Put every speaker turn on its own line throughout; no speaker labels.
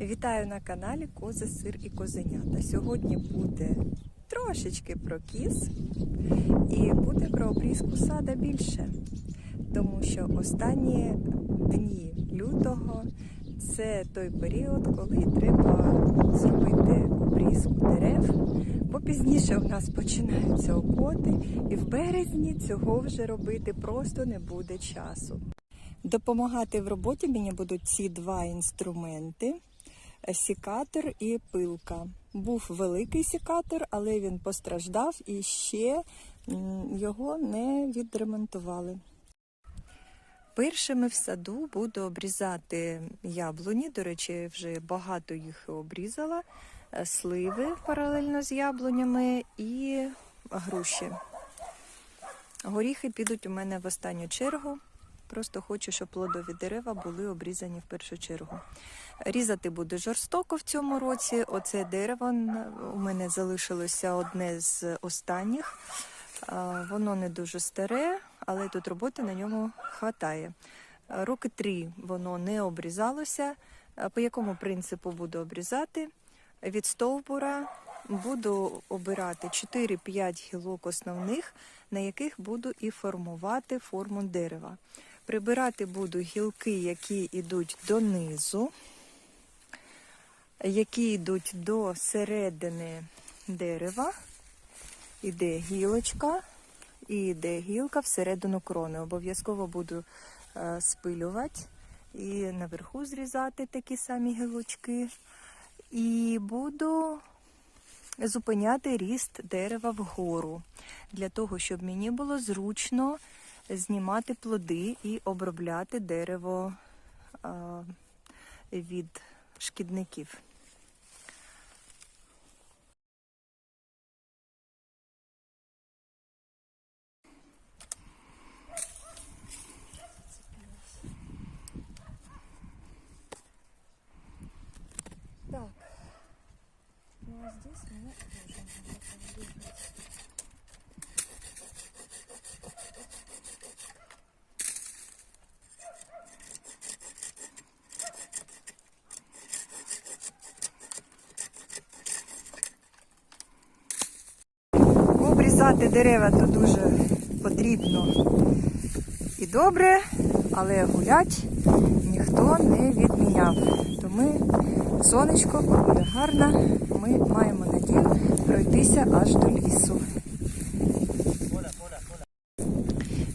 Вітаю на каналі Кози, Сир і Козенята. Сьогодні буде трошечки про кіз і буде про обрізку сада більше, тому що останні дні лютого це той період, коли треба зробити обрізку дерев, бо пізніше у нас починаються окоти, і в березні цього вже робити просто не буде часу. Допомагати в роботі мені будуть ці два інструменти сікатор і пилка. Був великий сікатор, але він постраждав і ще його не відремонтували. Першими в саду буду обрізати яблуні. До речі, вже багато їх обрізала, е, сливи паралельно з яблунями і груші. Горіхи підуть у мене в останню чергу. Просто хочу, щоб плодові дерева були обрізані в першу чергу. Різати буду жорстоко в цьому році. Оце дерево у мене залишилося одне з останніх. Воно не дуже старе, але тут роботи на ньому хватає. Роки три воно не обрізалося. По якому принципу буду обрізати? Від стовбура буду обирати 4-5 гілок основних, на яких буду і формувати форму дерева. Прибирати буду гілки, які йдуть донизу, які йдуть до середини дерева. Іде гілочка і йде гілка всередину крони. Обов'язково буду е, спилювати і наверху зрізати такі самі гілочки. І буду зупиняти ріст дерева вгору, для того, щоб мені було зручно знімати плоди і обробляти дерево від шкідників. Так, ну а здесь мы можем Обрізати дерева то дуже потрібно і добре, але гулять ніхто не відміняв. То ми сонечко, погода гарна, ми маємо надію пройтися аж до лісу.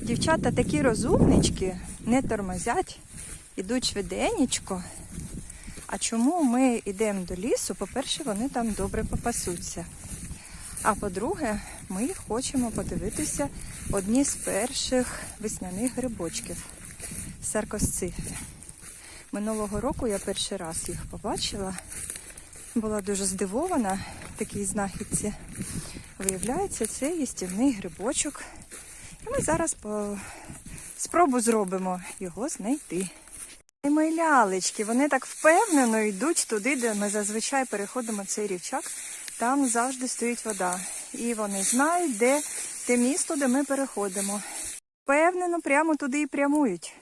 Дівчата такі розумнички, не тормозять, ідуть швиденечко. А чому ми йдемо до лісу? По-перше, вони там добре попасуться. А по-друге, ми хочемо подивитися одні з перших весняних грибочків саркосцифи. Минулого року я перший раз їх побачила. Була дуже здивована такій знахідці. Виявляється, це їстівний грибочок. Ми зараз по... спробу зробимо його знайти. І мої вони так впевнено йдуть туди, де ми зазвичай переходимо цей рівчак. Там завжди стоїть вода. І вони знають, де те місто, де ми переходимо. Впевнено, прямо туди і прямують.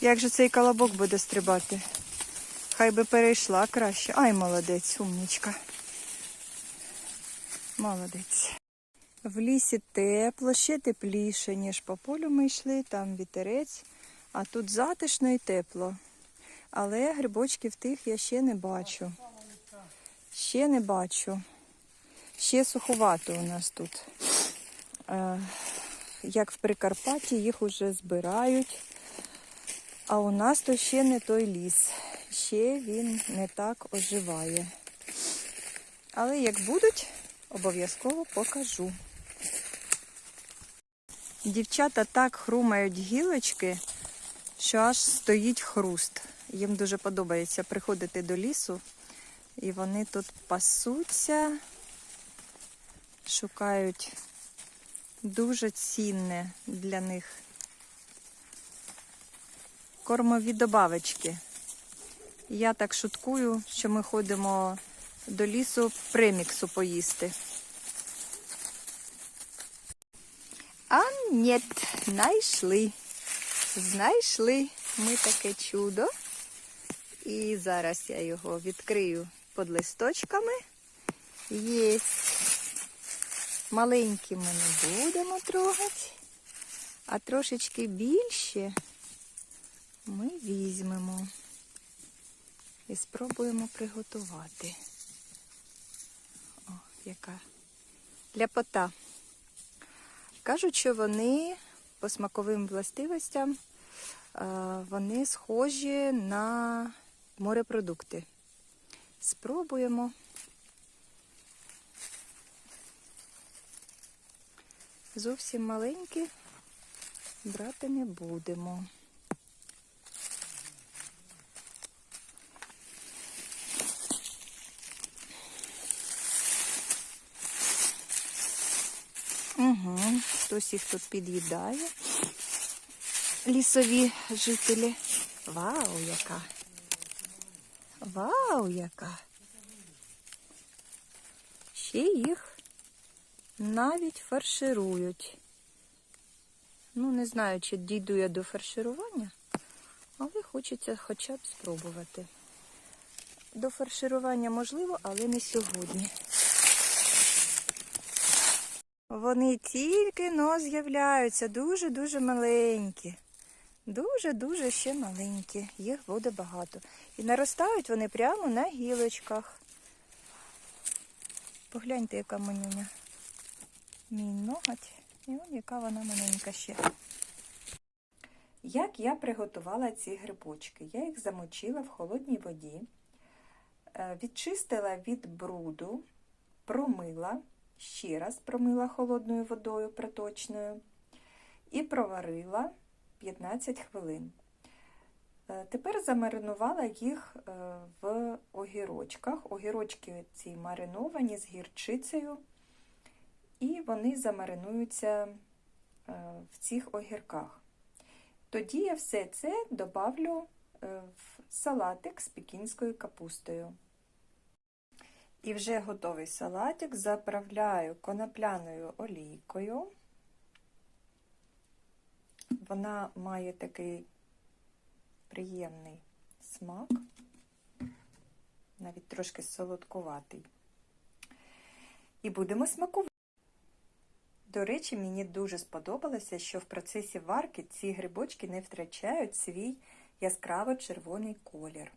Як же цей колобок буде стрибати? Хай би перейшла краще. Ай, молодець, умнічка. Молодець. В лісі тепло, ще тепліше, ніж по полю ми йшли, там вітерець, а тут затишно і тепло. Але грибочків тих я ще не бачу. Ще не бачу. Ще суховато у нас тут. Е, Як в Прикарпатті, їх уже збирають. А у нас то ще не той ліс. Ще він не так оживає. Але як будуть, обов'язково покажу. Дівчата так хрумають гілочки, що аж стоїть хруст. Їм дуже подобається приходити до лісу, і вони тут пасуться, шукають дуже цінне для них кормові добавочки. Я так шуткую, що ми ходимо до лісу преміксу поїсти. А ні, знайшли. Знайшли ми таке чудо. І зараз я його відкрию під листочками. Єсть. Маленькі ми не будемо трогати, а трошечки більше ми візьмемо і спробуємо приготувати. О, яка ляпота. Кажуть, що вони по смаковим властивостям е, вони схожі на морепродукти. Спробуємо. Зовсім маленькі брати не будемо. Хтось їх тут під'їдає. Лісові жителі. Вау, яка! Вау, яка! Ще їх навіть фарширують. Ну, не знаю, чи дійду я до фарширування, але хочеться хоча б спробувати. До фарширування можливо, але не сьогодні. Вони тільки но з'являються, дуже-дуже маленькі. Дуже-дуже ще маленькі. Їх буде багато. І наростають вони прямо на гілочках. Погляньте, яка манюня. Мій ноготь. І он яка вона маленька ще. Як я приготувала ці грибочки? Я їх замочила в холодній воді, е, відчистила від бруду, промила, ще раз промила холодною водою проточною і проварила 15 хвилин. Е, Тепер замаринувала їх е, в огірочках. Огірочки ці мариновані з гірчицею, і вони замаринуються е, в цих огірках. Тоді я все це добавлю в салатик з пекінською капустою. І вже готовий салатик заправляю конопляною олійкою. Вона має такий приємний смак, навіть трошки солодкуватий. І будемо смакувати. До речі, мені дуже сподобалося, що в процесі варки ці грибочки не втрачають свій яскраво червоний колір.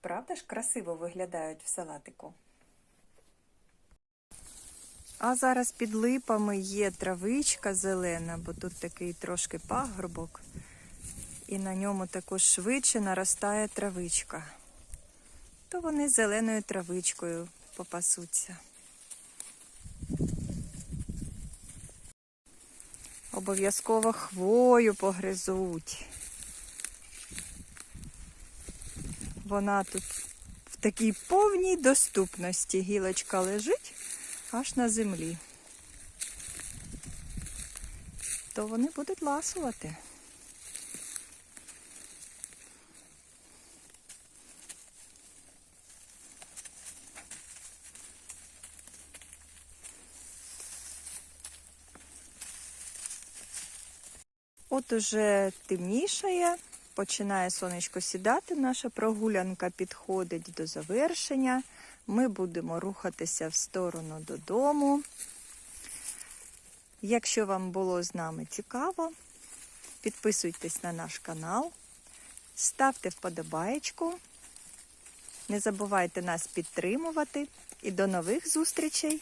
Правда ж, красиво виглядають в салатику. А зараз під липами є травичка зелена, бо тут такий трошки пагорбок, і на ньому також швидше наростає травичка. То вони зеленою травичкою попасуться. Обов'язково хвою погризуть. Вона тут в такій повній доступності. Гілочка лежить аж на землі. То вони будуть ласувати. От уже темнішає, починає сонечко сідати, наша прогулянка підходить до завершення. Ми будемо рухатися в сторону додому. Якщо вам було з нами цікаво, підписуйтесь на наш канал, ставте вподобаєчку, не забувайте нас підтримувати і до нових зустрічей!